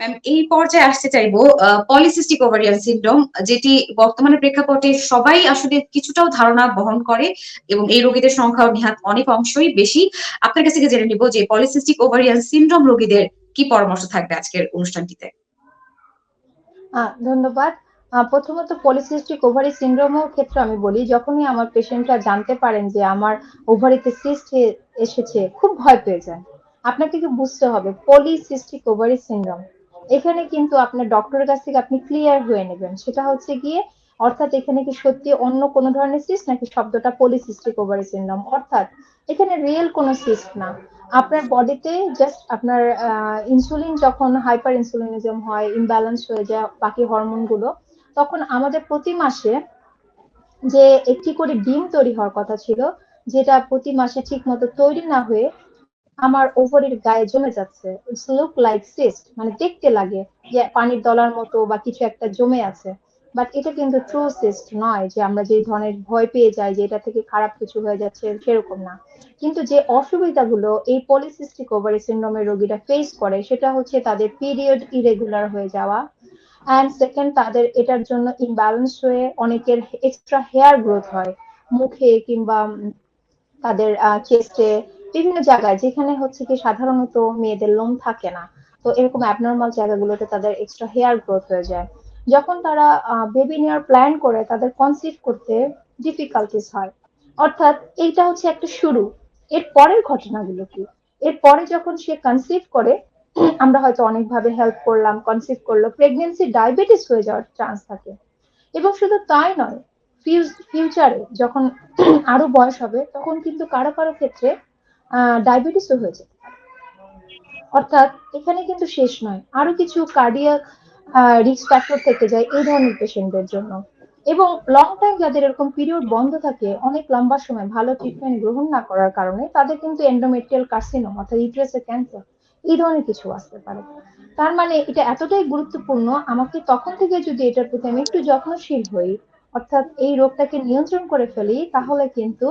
Ma'am এই পর্যায়ে আসতে চাইব পলিসিস্টিক ওভারিয়ান সিনড্রোম যেটি বর্তমানে প্রেক্ষাপটে সবাই আসলে কিছুটাও ধারণা বহন করে এবং এই রোগীদের সংখ্যা নিহাত অনেক অংশই বেশি। আপনার কাছ থেকে জেনে নিব যে পলিসিস্টিক ওভারিয়ান সিনড্রোম রোগীদের কি পরামর্শ থাকবে আজকের অনুষ্ঠানটিতে। ধন্যবাদ। প্রথমত পলিসিস্টিক ওভারি সিনড্রোমের ক্ষেত্রে আমি বলি, যখনই আমার পেশেন্টরা জানতে পারেন যে আমার ওভারিতে সিস্ট এসেছে, খুব ভয় পেয়ে যায়। আপনাকে কি বুঝতে হবে? পলিসিস্টিক ওভারি সিনড্রোম এখানে কিন্তু আপনার ডক্টরের কাছ থেকে আপনি ক্লিয়ার হয়ে নেবেন। সেটা হচ্ছে গিয়ে, অর্থাৎ এখানে কি সত্যি অন্য কোনো ধরনের সিস্ট নাকি শব্দটা পলিসিস্টিক ওভারি সিনড্রোম অর্থাৎ এখানে রিয়েল কোনো সিস্ট না। আপনার বডিতে জাস্ট আপনার ইনসুলিন যখন হাইপার ইনসুলিনিজম হয় ইমব্যালেন্স হয়ে যায়, বাকি হরমোনগুলো তখন আমাদের প্রতি মাসে যে একটি করে ডিম তৈরি হওয়ার কথা ছিল, যেটা প্রতি মাসে ঠিক মতো তৈরি না হয়ে আমার ওভারির গায়ে জমে যাচ্ছে। ইটস লুক লাইক সিস্ট মানে দেখতে লাগে যে পানির দলার মতো বা কিছু একটা জমে আছে। বাট এটা কিন্তু ট্রু সিস্ট নয় যে আমরা যে ধরনের ভয় পেয়ে যাই যে এটা থেকে খারাপ কিছু হয়ে যাচ্ছে, সেরকম না। কিন্তু যে অসুবিধাগুলো এই পলিসিস্টিক ওভারি সিন্ড্রোমের রোগীরা ফেস করে, সেটা হচ্ছে তাদের পিরিয়ড ইরেগুলার হয়ে যাওয়া অ্যান্ড সেকেন্ড তাদের এটার জন্য ইমব্যালেন্স হয়ে অনেকের এক্সট্রা হেয়ার গ্রোথ হয়। মুখে কিংবা তাদের চেস্টে বিভিন্ন জায়গায়, যেখানে হচ্ছে কি সাধারণত মেয়েদের লোম থাকে না। তো এরকম অ্যাবনর্মাল জায়গাগুলোতে তাদের এক্সট্রা হেয়ার গ্রোথ হয়ে যায়। যখন তারা বেবি নেওয়ার প্ল্যান করে, তাদের কনসিভ করতে ডিফিকাল্টিস হয়। অর্থাৎ এইটা হচ্ছে একটা শুরু। এর পরের ঘটনাগুলো কি? এরপরে যখন সে কনসিভ করে, আমরা হয়তো অনেকভাবে হেল্প করলাম কনসিভ করল প্রেগনেন্সি ডায়াবেটিস হয়ে যাওয়ার চান্স থাকে। এবং শুধু তাই নয় ফিউচারে যখন আরও বয়স হবে, তখন কিন্তু কারও কারও ক্ষেত্রে ডায়াবেটিসও হয়ে যেতে পারে। অর্থাৎ এখানে কিন্তু শেষ নয়, আরও কিছু কার্ডিয়াক রিস্ক ফ্যাক্টর থেকে যায় এই ধরনের পেশেন্টদের জন্য। এবং লং টাইম যাদের এরকম পিরিয়ড বন্ধ থাকে, অনেক লম্বা সময় ভালো ট্রিটমেন্ট গ্রহণ না করার কারণে তাদের কিন্তু এন্ডোমেট্রিয়াল কার্সিনোম অর্থাৎ ইউট্রাসের ক্যান্সার এই ধরনের কিছু আসতে পারে। তার মানে এটা এতটাই গুরুত্বপূর্ণ, আমাকে তখন থেকে যদি এটার প্রতি আমি একটু যত্নশীল হই, অর্থাৎ এই রোগটাকে নিয়ন্ত্রণ করে ফেলি, তাহলে কিন্তু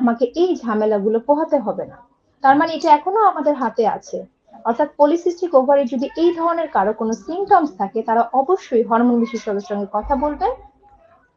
আমাকে এই ঝামেলাগুলো পোহাতে হবে না। তার মানে এটা এখনও আমাদের হাতে আছে। অর্থাৎ পলিসিস্টিক ওভারে যদি এই ধরনের কারও কোনো সিমটমস থাকে, তারা অবশ্যই হরমোন বিশেষজ্ঞের সঙ্গে কথা বলবেন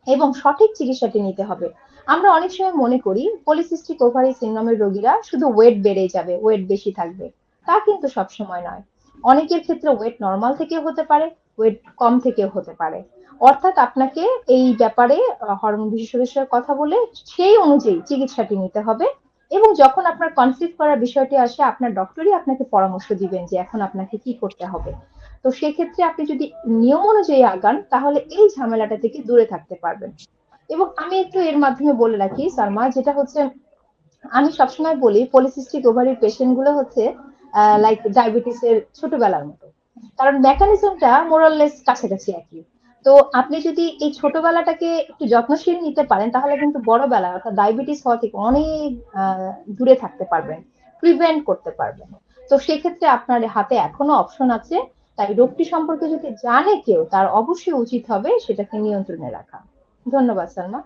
এবং সঠিক চিকিৎসাটি নিতে হবে। আমরা অনেক সময় মনে করি পলিসিস্টিক ওভারি সিন্ড্রোমের রোগীরা শুধু ওয়েট বেড়ে যাবে ওয়েট বেশি থাকবে। তা কিন্তু সব সময় নয়। অনেকের ক্ষেত্রে ওয়েট নর্মাল থেকে হতে পারে ওয়েট কম থেকেও হতে পারে। অর্থাৎ আপনাকে এই ব্যাপারে হরমোন বিশেষজ্ঞের কথা বলে সেই অনুযায়ী চিকিৎসাটি নিতে হবে। এবং যখন আপনার কনসিভ করার বিষয়টি আসে, আপনার ডক্টরই আপনাকে পরামর্শ দিবেন যে এখন আপনাকে কি করতে হবে। তো সেক্ষেত্রে আপনি যদি নিয়ম অনুযায়ী আগান, তাহলে এই ঝামেলাটা থেকে দূরে থাকতে পারবেন। এবং আমি একটু এর মাধ্যমে বলে রাখি, সালমা, যেটা হচ্ছে, আমি সবসময় বলি পলিসিস্টিক ওভারির পেশেন্টগুলো হচ্ছে লাইক ডায়াবেটিস এর ছোটবেলার মতো। কারণ মেকানিজমটা মোরাললেস কাছাকাছি একই। তো আপনি যদি এই ছোটবেলাটাকে একটু যত্নশীল নিতে পারেন, তাহলে কিন্তু বড়বেলা, অর্থাৎ ডায়াবেটিস হওয়া থেকে অনেক দূরে থাকতে পারবেন প্রিভেন্ট করতে পারবেন। তো সেক্ষেত্রে আপনার হাতে এখনও অপশন আছে, তাই রোগটি সম্পর্কে যদি জানে কেউ, তার অবশ্যই উচিত হবে সেটাকে নিয়ন্ত্রণে রাখা। ধন্যবাদ, সালমা।